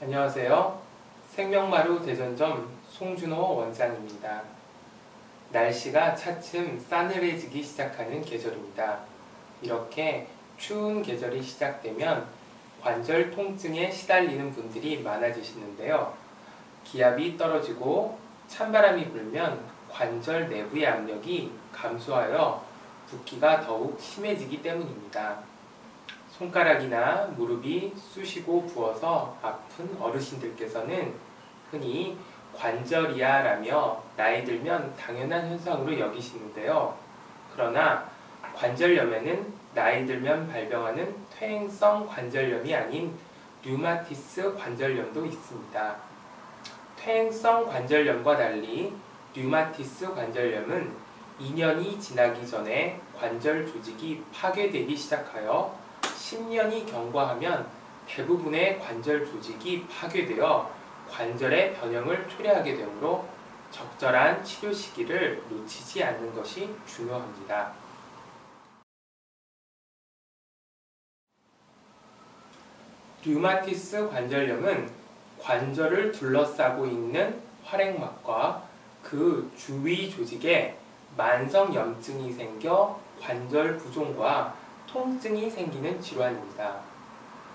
안녕하세요. 생명마루 대전점 송준호 원장입니다. 날씨가 차츰 싸늘해지기 시작하는 계절입니다. 이렇게 추운 계절이 시작되면 관절 통증에 시달리는 분들이 많아지시는데요. 기압이 떨어지고 찬바람이 불면 관절 내부의 압력이 감소하여 붓기가 더욱 심해지기 때문입니다. 손가락이나 무릎이 쑤시고 부어서 아픈 어르신들께서는 흔히 관절이야라며 나이 들면 당연한 현상으로 여기시는데요. 그러나 관절염에는 나이 들면 발병하는 퇴행성 관절염이 아닌 류마티스 관절염도 있습니다. 퇴행성 관절염과 달리 류마티스 관절염은 2년이 지나기 전에 관절 조직이 파괴되기 시작하여 10년이 경과하면 대부분의 관절 조직이 파괴되어 관절의 변형을 초래하게 되므로 적절한 치료 시기를 놓치지 않는 것이 중요합니다. 류마티스 관절염은 관절을 둘러싸고 있는 활액막과 그 주위 조직에 만성 염증이 생겨 관절 부종과 통증이 생기는 질환입니다.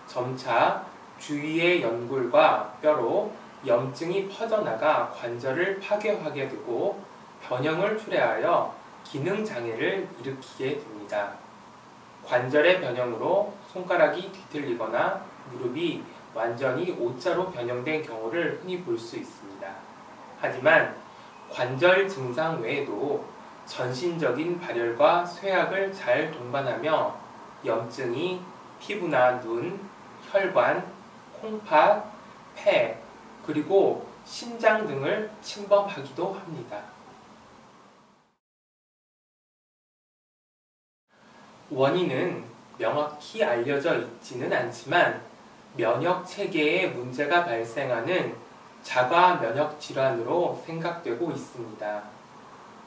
점차 주위의 연골과 뼈로 염증이 퍼져나가 관절을 파괴하게 되고 변형을 초래하여 기능 장애를 일으키게 됩니다. 관절의 변형으로 손가락이 뒤틀리거나 무릎이 완전히 O자로 변형된 경우를 흔히 볼 수 있습니다. 하지만 관절 증상 외에도 전신적인 발열과 쇠약을 잘 동반하며 염증이 피부나 눈, 혈관, 콩팥, 폐, 그리고 심장 등을 침범하기도 합니다. 원인은 명확히 알려져 있지는 않지만 면역 체계에 문제가 발생하는 자가 면역 질환으로 생각되고 있습니다.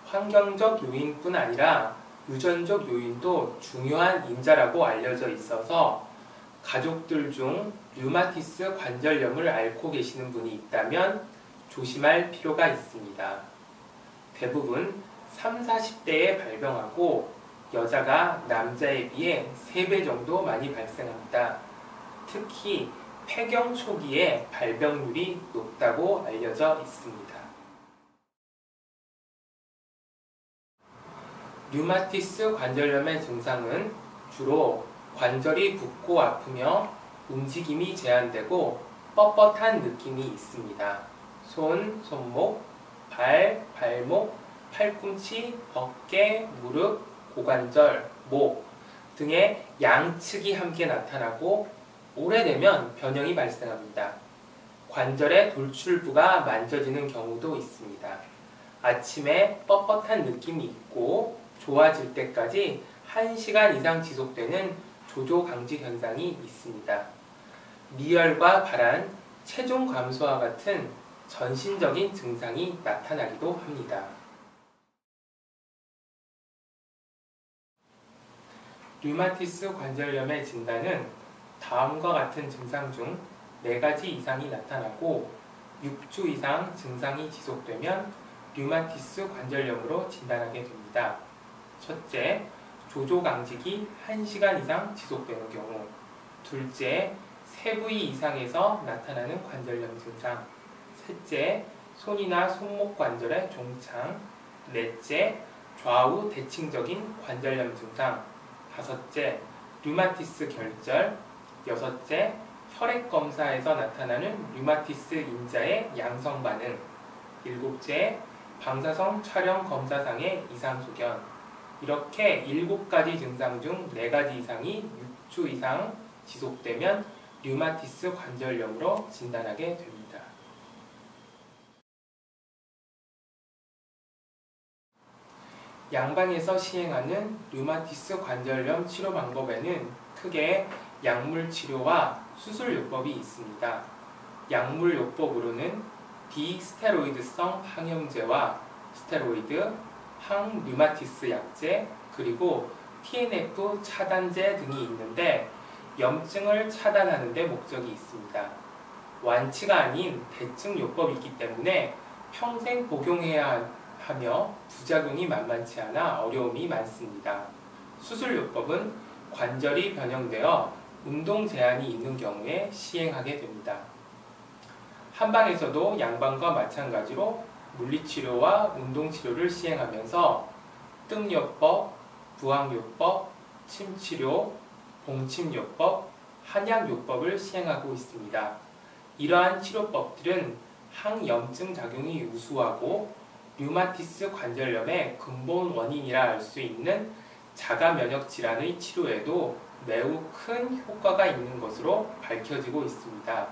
환경적 요인뿐 아니라 유전적 요인도 중요한 인자라고 알려져 있어서 가족들 중 류마티스 관절염을 앓고 계시는 분이 있다면 조심할 필요가 있습니다. 대부분 3, 40대에 발병하고 여자가 남자에 비해 3배 정도 많이 발생합니다. 특히 폐경 초기에 발병률이 높다고 알려져 있습니다. 류마티스 관절염의 증상은 주로 관절이 붓고 아프며 움직임이 제한되고 뻣뻣한 느낌이 있습니다. 손, 손목, 발, 발목, 팔꿈치, 어깨, 무릎, 고관절, 목 등의 양측이 함께 나타나고 오래되면 변형이 발생합니다. 관절의 돌출부가 만져지는 경우도 있습니다. 아침에 뻣뻣한 느낌이 있고 좋아질 때까지 1시간 이상 지속되는 조조 강직 현상이 있습니다. 미열과 발한, 체중 감소와 같은 전신적인 증상이 나타나기도 합니다. 류마티스 관절염의 진단은 다음과 같은 증상 중 4가지 이상이 나타나고 6주 이상 증상이 지속되면 류마티스 관절염으로 진단하게 됩니다. 첫째, 조조 강직이 1시간 이상 지속되는 경우. 둘째, 세 부위 이상에서 나타나는 관절염 증상. 셋째, 손이나 손목 관절의 종창. 넷째, 좌우 대칭적인 관절염 증상. 다섯째, 류마티스 결절. 여섯째, 혈액 검사에서 나타나는 류마티스 인자의 양성 반응. 일곱째, 방사성 촬영 검사상의 이상 소견 이렇게 7가지 증상 중 4가지 이상이 6주 이상 지속되면 류마티스 관절염으로 진단하게 됩니다. 양방에서 시행하는 류마티스 관절염 치료 방법에는 크게 약물 치료와 수술 요법이 있습니다. 약물 요법으로는 비스테로이드성 항염제와 스테로이드, 항류마티스 약제, 그리고 TNF 차단제 등이 있는데 염증을 차단하는 데 목적이 있습니다. 완치가 아닌 대증요법이기 때문에 평생 복용해야 하며 부작용이 만만치 않아 어려움이 많습니다. 수술요법은 관절이 변형되어 운동 제한이 있는 경우에 시행하게 됩니다. 한방에서도 양방과 마찬가지로 물리치료와 운동치료를 시행하면서 뜸요법, 부항요법, 침치료, 봉침요법, 한약요법을 시행하고 있습니다. 이러한 치료법들은 항염증 작용이 우수하고 류마티스 관절염의 근본 원인이라 할수 있는 자가 면역 질환의 치료에도 매우 큰 효과가 있는 것으로 밝혀지고 있습니다.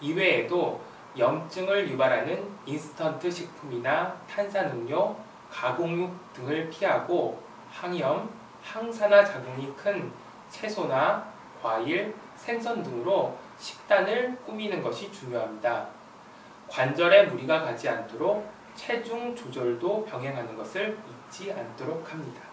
이외에도 염증을 유발하는 인스턴트 식품이나 탄산음료, 가공육 등을 피하고 항염, 항산화 작용이 큰 채소나 과일, 생선 등으로 식단을 꾸미는 것이 중요합니다. 관절에 무리가 가지 않도록 체중 조절도 병행하는 것을 잊지 않도록 합니다.